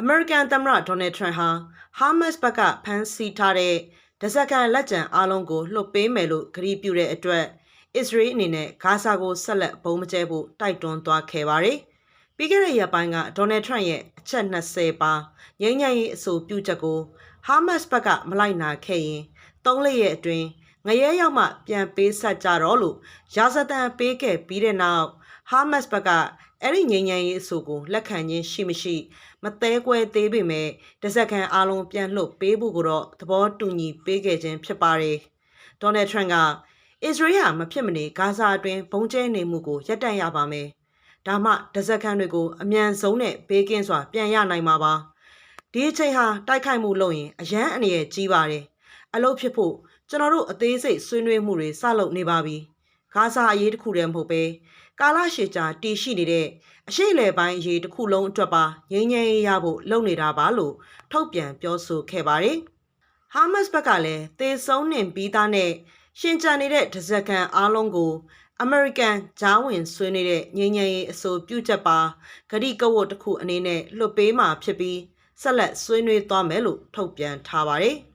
အမေရိကန်သမ္မတဒေါ်နယ်ထရန့်ဟာဟာမတ်စ်ဘက်ကဖမ်းဆီးထားတဲ့ဒဇက်ကန်လက်ကျန်အားလုံးကိုလွှတ်ပေးမယ်လို့ကတိပြုတဲ့အတွက်အစ္စရေးအနေနဲ့ဂါဇာကိုဆက်လက်ဘုံမကျဲဖို့တိုက်တွန်းသွားခဲ့ပါတယ်။ပြီးခဲ့တဲ့ရက်ပိုင်းကဒေါ်နယ်ထရန့်ရဲ့အချက်20ပါငြိမ်းချမ်းရေးအဆိုပြုချက်ကိုဟာမတ်စ်ဘက်ကမလိုက်နာခဲ့ရင်သုံးလရက်အတွင်းငရဲရောက်မှပြန်ပေးဆက်ကြတော့လို့ရာဇသံပေးခဲ့ပြီးတဲ့နောက် ဟာမတ်စ်ဘက်ကအဲ့ဒီငြိမ်းချမ်းရေးအဆိုကိုလက်ခံခြင်းရှိမရှိ မသေးကွဲသေးပေမဲ့တစက်ကန်အားလုံးပြန်လှုပ်ပေးဖို့ကိုတော့သဘောတူညီပေးခဲ့ခြင်းဖြစ်ပါတယ်။ဒေါ်နယ်ထရန့်ကအစ္စရေးဟာမဖြစ်မနေဂါဇာအတွင်းဘုံကျဲနေမှုကိုရပ်တန့်ရပါမယ်။ဒါမှတစက်ကန်တွေကိုအမြန်ဆုံးနဲ့ဘေးကင်းစွာပြန်ရနိုင်မှာပါ။ဒီအချိန်ဟာတိုက်ခိုက်မှုလုပ်ရင်အရန်အနေနဲ့ကြီးပါတယ်။အလုပ်ဖြစ်ဖို့ကျွန်တော်တို့အသေးစိတ်ဆွေးနွေးမှုတွေစလုပ်နေပါပြီ။ ဂါဇာအရေးတစ်ခုတည်းမဟုတ်ပဲကာလရှည်ကြာတည်ရှိနေတဲ့အရှိလေပိုင်းအရေးတစ်ခုလုံးအတွက်ပါငြိမ်းချမ်းရေးရဖို့လုပ်နေတာပါလို့ထုတ်ပြန်ပြောဆိုခဲ့ပါတယ်။ဟာမတ်စ်ဘက်ကလည်းသေဆုံးနေပြီးသားနဲ့ရှင်ကြံနေတဲ့ဒဇက်ကန်အားလုံးကိုအမေရိကန်ဂျားဝင်ဆွေးနေတဲ့ငြိမ်းချမ်းရေးအဆိုပြုချက်ပါဂတိကဝတ်တစ်ခုအနေနဲ့လွှတ်ပေးမှာဖြစ်ပြီးဆက်လက်ဆွေးနွေးသွားမယ်လို့ထုတ်ပြန်ထားပါတယ်။